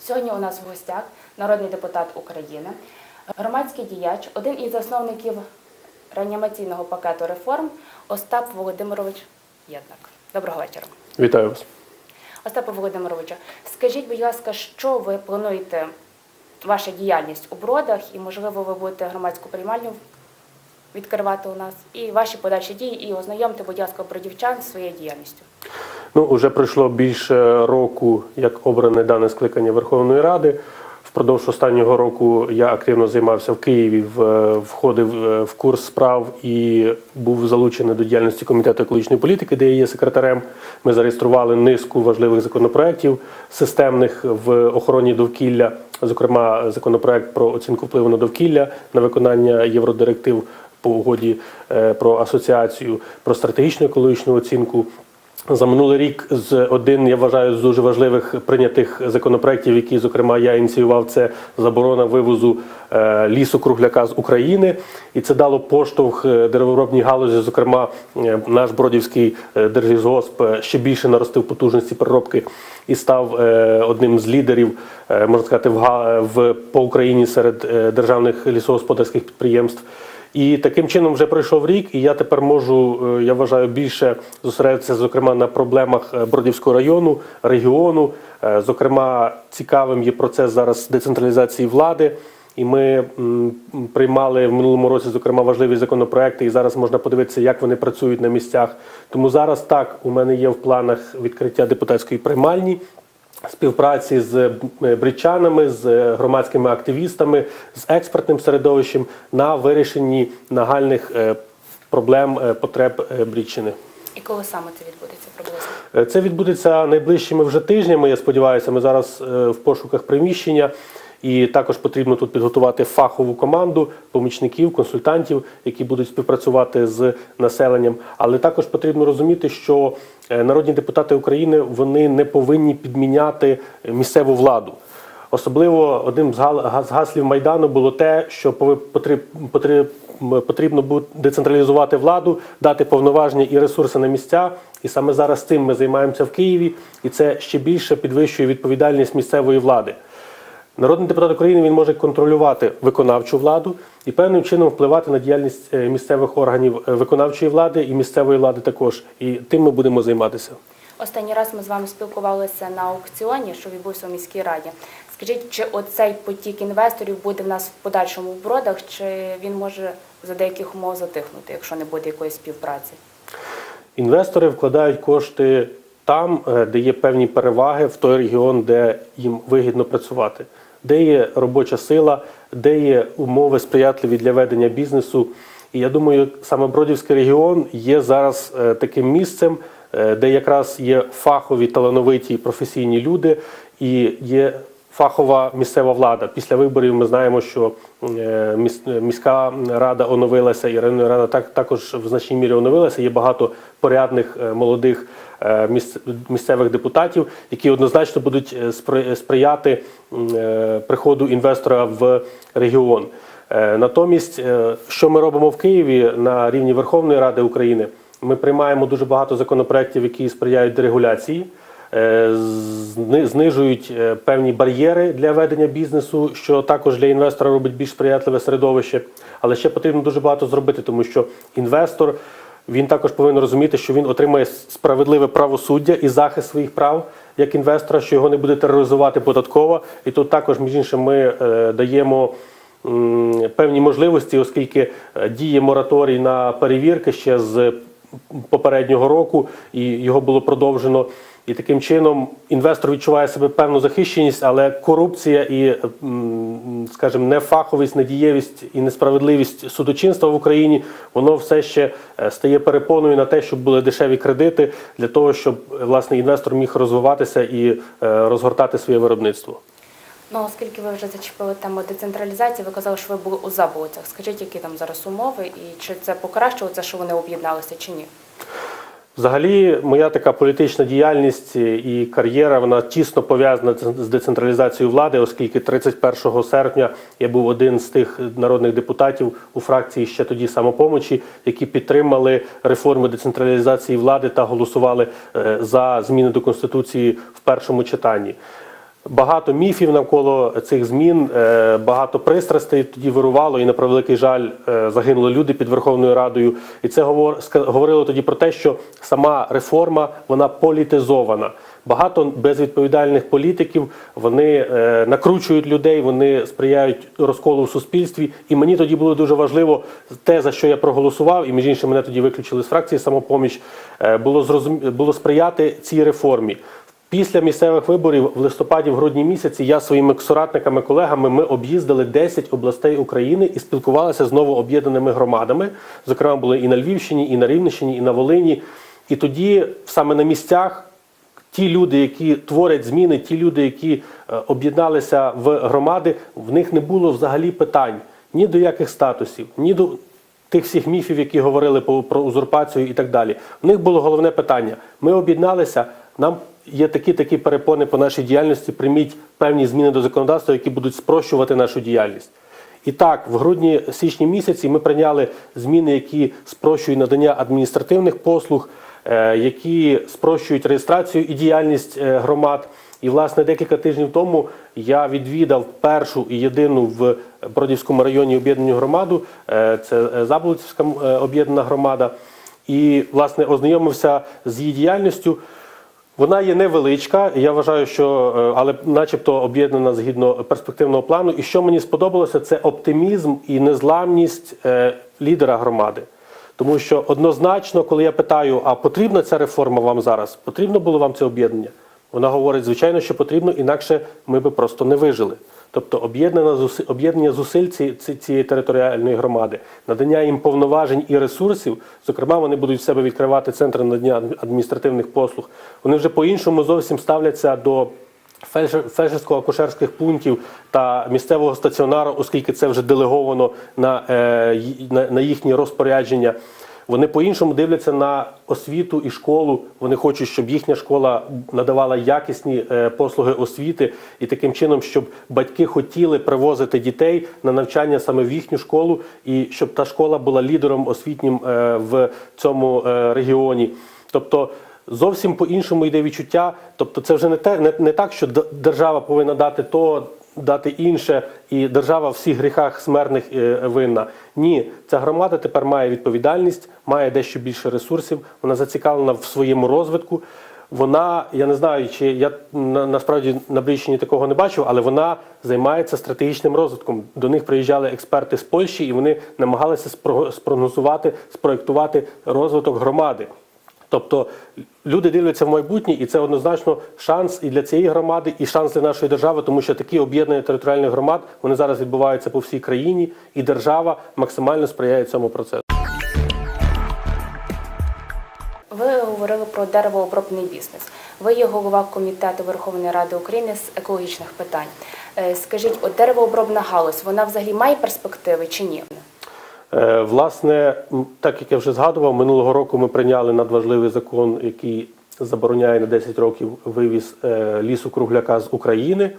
Сьогодні у нас в гостях народний депутат України, громадський діяч, один із засновників реанімаційного пакету реформ Остап Володимирович Єднак. Доброго вечора. Вітаю вас. Остапе Володимировичу, скажіть, будь ласка, що ви плануєте, ваша діяльність у бродах, і, можливо, ви будете громадську приймальню відкривати у нас, і ваші подальші дії, і ознайомте, будь ласка, бродівчан зі своєю діяльністю. Ну, уже пройшло більше року, як обране дане скликання Верховної Ради. Впродовж останнього року я активно займався в Києві, входив е, в курс справ і був залучений до діяльності комітету екологічної політики, де я є секретарем. Ми зареєстрували низку важливих законопроєктів системних в охороні довкілля, зокрема законопроект про оцінку впливу на довкілля, на виконання євродиректив по угоді е, про асоціацію, про стратегічну екологічну оцінку. За минулий рік з один, я вважаю, з дуже важливих прийнятих законопроєктів, які, зокрема, я ініціював, це заборона вивозу е, лісу кругляка з України, і це дало поштовх е, деревообробній галузі. Зокрема, наш бродівський держлісгосп ще більше наростив потужності переробки і став одним з лідерів, можна сказати, в, по Україні серед державних лісогосподарських підприємств. І таким чином вже пройшов рік, і я тепер можу, е, я вважаю, більше зосередитися, зокрема, на проблемах е, Бродівського району, регіону. Е, Зокрема, цікавим є процес зараз децентралізації влади. І ми приймали в минулому році, зокрема, важливі законопроекти, і зараз можна подивитися, як вони працюють на місцях. Тому зараз так у мене є в планах відкриття депутатської приймальні співпраці з е, бричанами, з е, громадськими активістами, з експертним середовищем на вирішенні нагальних е, проблем потреб Брідщини. І коли саме це відбудеться приблизно? Це відбудеться найближчими вже тижнями. Я сподіваюся, ми зараз в пошуках приміщення. І також потрібно тут підготувати фахову команду помічників, консультантів, які будуть співпрацювати з населенням. Але також потрібно розуміти, що е, народні депутати України вони не повинні підміняти місцеву владу. Особливо одним з гаслів майдану було те, що потрібно буде децентралізувати владу, дати повноваження і ресурси на місця. І саме зараз цим ми займаємося в Києві, і це ще більше підвищує відповідальність місцевої влади. Народний депутат України він може контролювати виконавчу владу і певним чином впливати на діяльність е, місцевих органів е, виконавчої влади і місцевої влади також. І тим ми будемо займатися. Останній раз ми з вами спілкувалися на аукціоні, що відбувся у міській раді. Скажіть, чи оцей потік інвесторів буде в нас в подальшому в бродах, чи він може за деяких умов затихнути, якщо не буде якоїсь співпраці? Інвестори вкладають кошти там, е, де є певні переваги, в той регіон, де їм вигідно працювати, де є робоча сила, де є умови сприятливі для ведення бізнесу. І я думаю, саме Бродівський регіон є зараз е, таким місцем, е, де якраз є фахові, талановиті професійні люди і є фахова місцева влада. Після виборів ми знаємо, що е, міська рада оновилася, і районна рада так, також в значній мірі оновилася. Є багато порядних молодих місцевих депутатів, які однозначно будуть е, сприяти е, приходу інвестора в регіон. Е, Натомість, е, що ми робимо в Києві на рівні Верховної Ради України, ми приймаємо дуже багато законопроєктів, які сприяють дерегуляції е, знижують е, певні бар'єри для ведення бізнесу, що також для інвестора робить більш сприятливе середовище. Але ще потрібно дуже багато зробити, тому що інвестор він також повинен розуміти, що він отримає справедливе правосуддя і захист своїх прав як інвестора, що його не буде тероризувати податково. І тут також, між іншим, ми е, даємо певні можливості, оскільки е, діє мораторій на перевірки ще з попереднього року, і його було продовжено. І таким чином інвестор відчуває себе певну захищеність, але корупція і, м, скажімо, нефаховість, недієвість і несправедливість судочинства в Україні воно все ще е, стає перепоною на те, щоб були дешеві кредити для того, щоб е, власне інвестор міг розвиватися і е, розгортати своє виробництво. Ну, оскільки ви вже зачепили тему децентралізації, ви казали, що ви були у Заболоцях. Скажіть, які там зараз умови, і чи це покращило це, що вони об'єдналися, чи ні? Взагалі, моя така політична діяльність і кар'єра вона тісно пов'язана з децентралізацією влади, оскільки 31 серпня я був один з тих народних депутатів у фракції ще тоді самопомочі, які підтримали реформи децентралізації влади та голосували е, за зміни до конституції в першому читанні. Багато міфів навколо цих змін, е, багато пристрастей тоді вирувало, і на превеликий жаль е, загинули люди під Верховною Радою. І це говор- говорило тоді про те, що сама реформа вона політизована. Багато безвідповідальних політиків вони е, накручують людей, вони сприяють розколу в суспільстві. І мені тоді було дуже важливо те, за що я проголосував, і між іншим мене тоді виключили з фракції самопоміч. Було зрозум... було сприяти цій реформі. Після місцевих виборів в листопаді, в грудні місяці, я своїми соратниками, колегами ми об'їздили 10 областей України і спілкувалися з новооб'єднаними громадами. Зокрема, були і на Львівщині, і на Рівненщині, і на Волині. І тоді саме на місцях ті люди, які творять зміни, ті люди, які е, об'єдналися в громади, в них не було взагалі питань ні до яких статусів, ні до тих всіх міфів, які говорили про узурпацію і так далі. У них було головне питання: ми об'єдналися. Нам є такі такі перепони по нашій діяльності. Прийміть певні зміни до законодавства, які будуть спрощувати нашу діяльність. І так, в грудні-січні місяці ми прийняли зміни, які спрощують надання адміністративних послуг, е, які спрощують реєстрацію і діяльність е, громад. І, власне, декілька тижнів тому я відвідав першу і єдину в Бродівському районі об'єднану громаду. е, Це Заболоцівська об'єднана громада. І, власне, ознайомився з її діяльністю. Вона є невеличка, я вважаю, що е, але начебто об'єднана згідно перспективного плану. І що мені сподобалося, це оптимізм і незламність е, лідера громади. Тому що однозначно, коли я питаю, а потрібна ця реформа вам зараз? Потрібно було вам це об'єднання? Вона говорить, звичайно, що потрібно, інакше ми би просто не вижили. Тобто об'єднання зуси- об'єднання зусиль ці- ці- цієї територіальної громади, надання їм повноважень і ресурсів. Зокрема, вони будуть в себе відкривати центри надання адмі- адміністративних послуг. Вони вже по-іншому зовсім ставляться до фельдшер- фельдшерсько-акушерських пунктів та місцевого стаціонару, оскільки це вже делеговано на, е, на, на їхні розпорядження. Вони по-іншому дивляться на освіту і школу. Вони хочуть, щоб їхня школа надавала якісні е, послуги освіти, і таким чином, щоб батьки хотіли привозити дітей на навчання саме в їхню школу, і щоб та школа була лідером освітнім е, в цьому е, регіоні. Тобто зовсім по-іншому йде відчуття. Тобто, це вже не те, не, не так, що держава повинна дати то, дати інше, і держава в всіх гріхах смертних е, винна. Ні, ця громада тепер має відповідальність, має дещо більше ресурсів. Вона зацікавлена в своєму розвитку. Вона, я не знаю, чи я на, насправді на Бріщині такого не бачив, але вона займається стратегічним розвитком. До них приїжджали експерти з Польщі, і вони намагалися спро- спрогнозувати, спроектувати розвиток громади. Тобто люди дивляться в майбутнє, і це однозначно шанс і для цієї громади, і шанс для нашої держави, тому що такі об'єднання територіальних громад вони зараз відбуваються по всій країні, і держава максимально сприяє цьому процесу. Ви говорили про деревообробний бізнес. Ви є голова комітету Верховної Ради України з екологічних питань. Е, Скажіть, от деревообробна галузь, вона взагалі має перспективи чи ні? Е, Власне, так як я вже згадував, минулого року ми прийняли надважливий закон, який забороняє на 10 років вивіз е, лісу кругляка з України,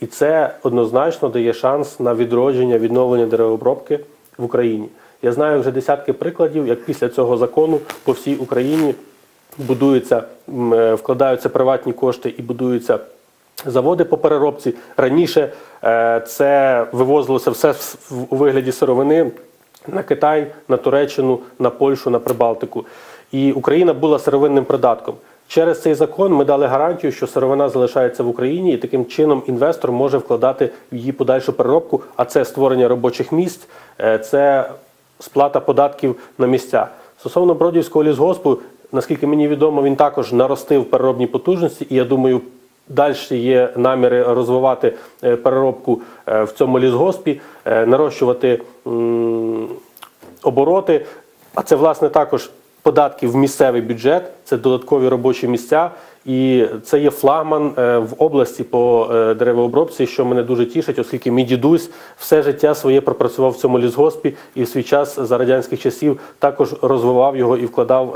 і це однозначно дає шанс на відродження, відновлення деревообробки в Україні. Я знаю вже десятки прикладів, як після цього закону по всій Україні будуються, е, вкладаються приватні кошти і будуються заводи по переробці. Раніше це вивозилося все у вигляді сировини на Китай, на Туреччину, на Польщу, на Прибалтику. І Україна була сировинним придатком. Через цей закон ми дали гарантію, що сировина залишається в Україні, і таким чином інвестор може вкладати в її подальшу переробку, а це створення робочих місць, е, це сплата податків на місця. Стосовно Бродівського лісгоспу, наскільки мені відомо, він також наростив переробні потужності, і я думаю, далі є наміри розвивати е, переробку е, в цьому лісгоспі, е, нарощувати обороти. А це власне також податки в місцевий бюджет, це додаткові робочі місця. І це є флагман в області по деревообробці, що мене дуже тішить, оскільки мій дідусь все життя своє пропрацював в цьому лісгоспі і в свій час за радянських часів також розвивав його і вкладав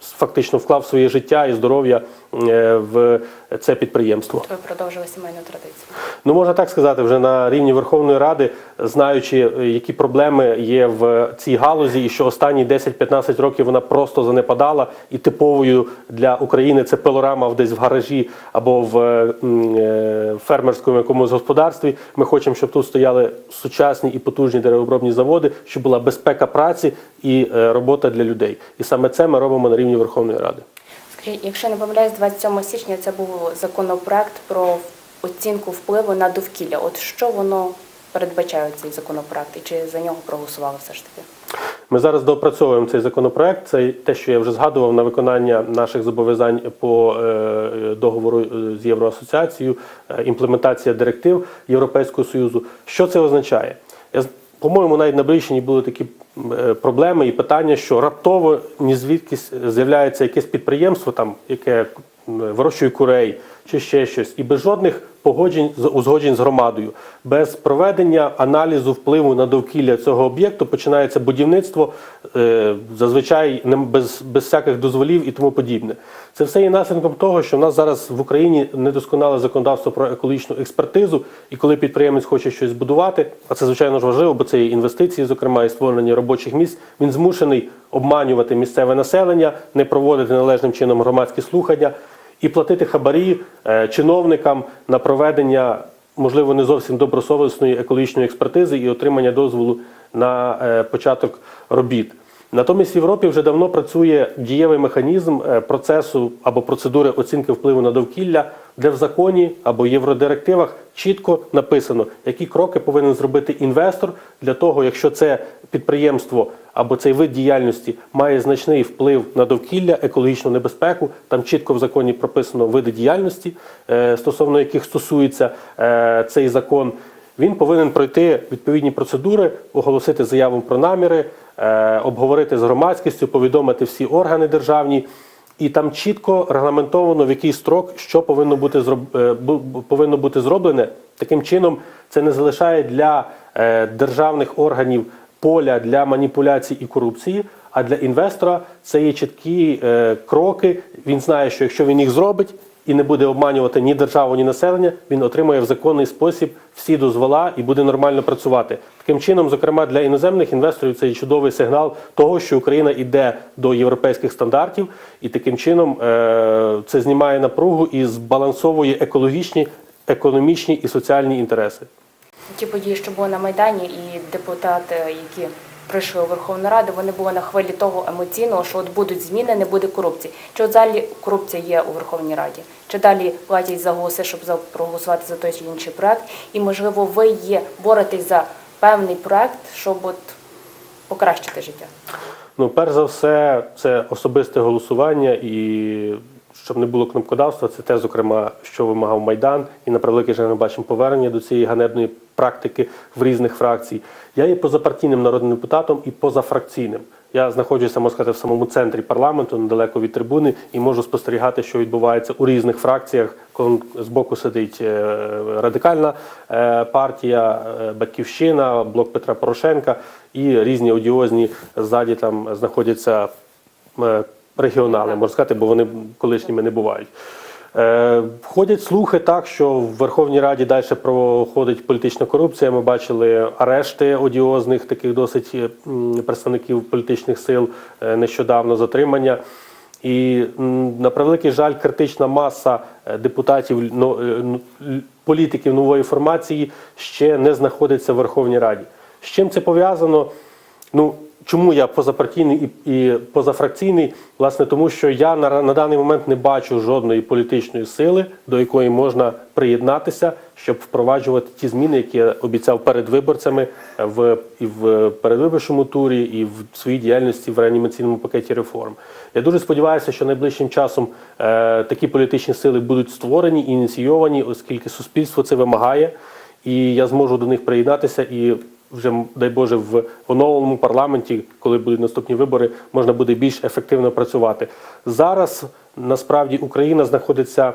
фактично вклав своє життя і здоров'я в це підприємство. Ви продовжили сімейну традицію. Ну, можна так сказати, вже на рівні Верховної Ради, знаючи, е, які проблеми є в цій галузі, і що останні 10-15 років вона просто занепадала, і типовою для України це пилорама десь в гаражі або в е, е, фермерському якомусь господарстві. Ми хочемо, щоб тут стояли сучасні і потужні деревообробні заводи, щоб була безпека праці і е, робота для людей. І саме це ми робимо на рівні Верховної Ради. Якщо не помиляюсь, 27 січня це був законопроект про оцінку впливу на довкілля. От що воно передбачає цей законопроект, і чи за нього проголосували все ж таки? Ми зараз доопрацьовуємо цей законопроект. Це те, що я вже згадував на виконання наших зобов'язань по е, договору е, з Євроасоціацією, е, імплементація директив Європейського союзу. Що це означає? По-моєму, навіть на Брищині були такі проблеми і питання, що раптово ні звідки з'являється якесь підприємство, там яке вирощує курей чи ще щось, і без жодних погоджень з- узгоджень з громадою, без проведення аналізу впливу на довкілля цього об'єкту починається будівництво е, зазвичай не- без, без всяких дозволів і тому подібне. Це все є наслідком того, що в нас зараз в Україні недосконале законодавство про екологічну експертизу, і коли підприємець хоче щось збудувати, а це звичайно ж важливо, бо це є інвестиції, зокрема і створення робочих місць, він змушений обманювати місцеве населення, не проводити належним чином громадські слухання і платити хабарі е, чиновникам на проведення, можливо, не зовсім добросовісної екологічної експертизи і отримання дозволу на е, початок робіт. Натомість в Європі вже давно працює дієвий механізм е, процесу або процедури оцінки впливу на довкілля, де в законі або євродирективах чітко написано, які кроки повинен зробити інвестор для того, якщо це підприємство або цей вид діяльності має значний вплив на довкілля, екологічну небезпеку. Там чітко в законі прописано види діяльності, е, стосовно яких стосується е, цей закон. Він повинен пройти відповідні процедури, оголосити заяву про наміри, е, обговорити з громадськістю, повідомити всі органи державні. І там чітко регламентовано, в який строк що повинно бути е, повинно бути зроблене. Таким чином, це не залишає для е, державних органів поля для маніпуляцій і корупції. А для інвестора це є чіткі кроки. Він знає, що якщо він їх зробить і не буде обманювати ні державу, ні населення, він отримує в законний спосіб всі дозвола і буде нормально працювати. Таким чином, зокрема для іноземних інвесторів, це є чудовий сигнал того, що Україна йде до європейських стандартів, і таким чином е, це знімає напругу і збалансовує екологічні, економічні і соціальні інтереси. Ті події, що були на Майдані, і депутати, які прийшли у Верховну Раду, вони були на хвилі того емоційного, що от будуть зміни, не буде корупції. Чи от взагалі корупція є у Верховній Раді? Чи далі платять за голоси, щоб проголосувати за той чи інший проект? І можливо, ви є боретесь за певний проект, щоб от покращити життя? Ну, перш за все, це особисте голосування і щоб не було кнопкодавства, це те, зокрема, що вимагав Майдан, і на превеликий жаль ми бачимо повернення до цієї ганебної практики в різних фракцій. Я є позапартійним народним депутатом і позафракційним. Я знаходжуся, можна сказати, в самому центрі парламенту, недалеко від трибуни, і можу спостерігати, що відбувається у різних фракціях. Коли збоку сидить е, радикальна е, партія, е, батьківщина, блок Петра Порошенка і різні одіозні ззаді там знаходяться регіонали, можна сказати, бо вони колишніми не бувають. Е, Ходять слухи так, що в Верховній Раді далі проходить політична корупція. Ми бачили арешти одіозних, таких досить е, представників політичних сил, е, нещодавно затримання. І на превеликий жаль, критична маса е, депутатів ну, е, політиків нової формації ще не знаходиться в Верховній Раді. З чим це пов'язано? Ну, чому я позапартійний і, і позафракційний? Власне, тому що я на, на даний момент не бачу жодної політичної сили, до якої можна приєднатися, щоб впроваджувати ті зміни, які я обіцяв перед виборцями в і в передвиборчому турі, і в своїй діяльності в реанімаційному пакеті реформ. Я дуже сподіваюся, що найближчим часом е, такі політичні сили будуть створені ініційовані, оскільки суспільство це вимагає, і я зможу до них приєднатися і вже дай Боже в оновленому парламенті, коли будуть наступні вибори, можна буде більш ефективно працювати. Зараз насправді Україна знаходиться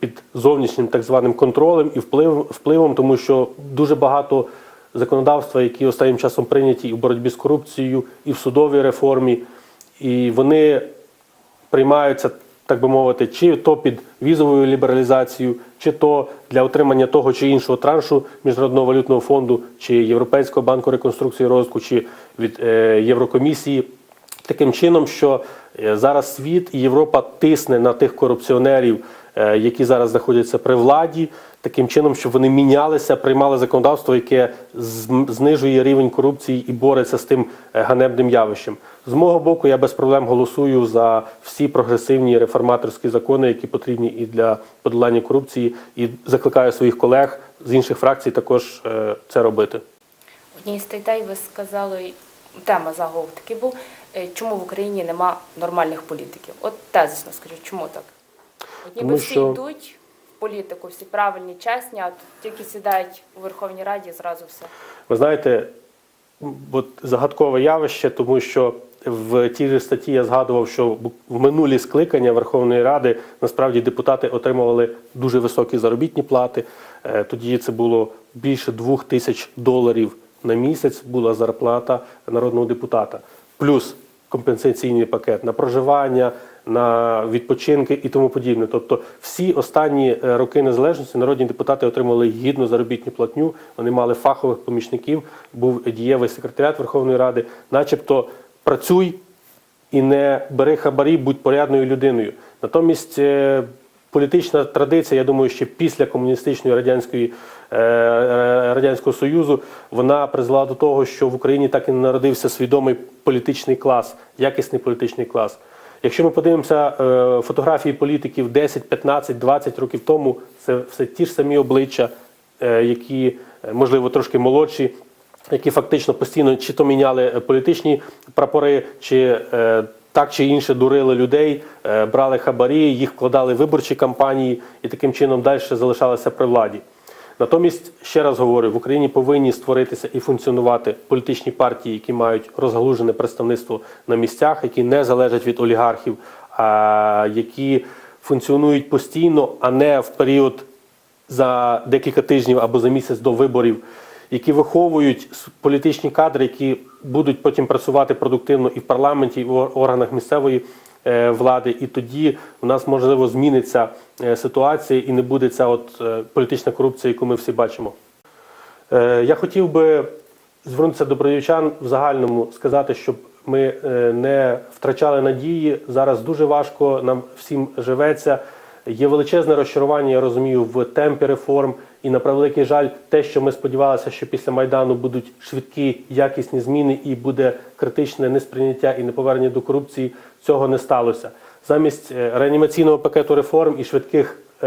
під зовнішнім так званим контролем і вплив, впливом, тому що дуже багато законодавства, які останнім часом прийняті і в боротьбі з корупцією, і в судовій реформі, і вони приймаються, так би мовити, чи то під візовою лібералізацією, чи то для отримання того чи іншого траншу Міжнародного валютного фонду, чи Європейського банку реконструкції і розвитку, чи від е, Єврокомісії. Таким чином, що е, зараз світ і Європа тисне на тих корупціонерів, які зараз знаходяться при владі, таким чином, щоб вони мінялися, приймали законодавство, яке знижує рівень корупції і бореться з тим е, ганебним явищем. З мого боку, я без проблем голосую за всі прогресивні реформаторські закони, які потрібні і для подолання корупції, і закликаю своїх колег з інших фракцій також е, це робити. Одній з статей ви сказали, тема заголовок був, е, чому в Україні нема нормальних політиків. От тезисно скажіть, чому так? От ніби Тому всі що- йдуть в політику, всі правильні, чесні, а тут тільки сідають у Верховній Раді і зразу все. Ви знаєте, м, от загадкове явище, тому що в тій же статті я згадував, що бу- в минулі скликання Верховної Ради насправді депутати отримували дуже високі заробітні плати. Е, Тоді це було більше двох тисяч доларів на місяць була зарплата народного депутата, плюс компенсаційний пакет на проживання, на відпочинки і тому подібне. Тобто, всі останні е, роки незалежності народні депутати отримали гідну заробітну платню. Вони мали фахових помічників, був дієвий секретаріат Верховної Ради, начебто працюй і не бери хабарі, будь порядною людиною. Натомість е, політична традиція, я думаю, ще після комуністичної радянської е, радянського союзу вона призвела до того, що в Україні так і не народився свідомий політичний клас, якісний політичний клас. Якщо ми подивимося е, фотографії політиків 10, 15, 20 років тому, це все ті ж самі обличчя, е, які е, можливо трошки молодші, які фактично постійно чи то міняли політичні прапори, чи так чи інше дурили людей, брали хабарі, їх вкладали в виборчі кампанії і таким чином далі залишалися при владі. Натомість, ще раз говорю, в Україні повинні створитися і функціонувати політичні партії, які мають розгалужене представництво на місцях, які не залежать від олігархів, а які функціонують постійно, а не в період за декілька тижнів або за місяць до виборів, які виховують політичні кадри, які будуть потім працювати продуктивно і в парламенті, і в органах місцевої влади. І тоді у нас можливо зміниться е, ситуація і не буде ця от е, політична корупція, яку ми всі бачимо. Е, Я хотів би звернутися до бродівчан в загальному, сказати, щоб ми е, не втрачали надії. Зараз дуже важко нам всім живеться. Є величезне розчарування, я розумію, в темпі реформ. І на превеликий жаль, те, що ми сподівалися, що після майдану будуть швидкі якісні зміни і буде критичне несприйняття і неповернення до корупції, цього не сталося. Замість е, реанімаційного пакету реформ і швидких е,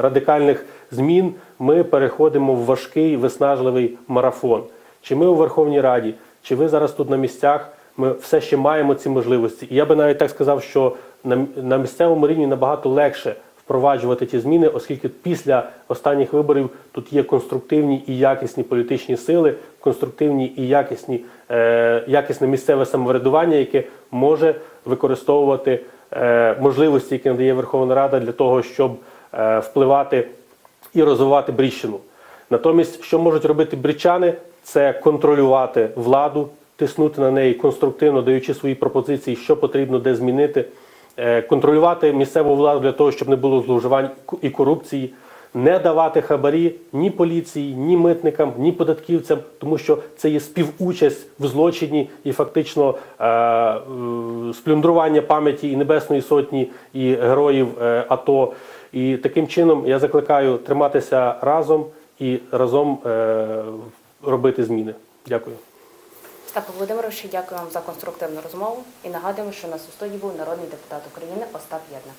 радикальних змін ми переходимо в важкий виснажливий марафон. Чи ми у Верховній Раді, чи ви зараз тут на місцях, ми все ще маємо ці можливості. І я би навіть так сказав, що на, на місцевому рівні набагато легше впроваджувати ті зміни, оскільки після останніх виборів тут є конструктивні і якісні політичні сили, конструктивні і якісні, е, якісне місцеве самоврядування, яке може використовувати е, можливості, які надає Верховна Рада для того, щоб е, впливати і розвивати Бріщину. Натомість, що можуть робити брічани, це контролювати владу, тиснути на неї конструктивно, даючи свої пропозиції, що потрібно де змінити, контролювати місцеву владу для того, щоб не було зловживань і корупції, не давати хабарі ні поліції, ні митникам, ні податківцям, тому що це є співучасть в злочині і фактично е, е, сплюндрування пам'яті і Небесної Сотні, і героїв е, АТО. І таким чином я закликаю триматися разом і разом е, робити зміни. Дякую. Остапе Володимировичу, дякую вам за конструктивну розмову і нагадуємо, що у нас у студії був народний депутат України Остап Єднак.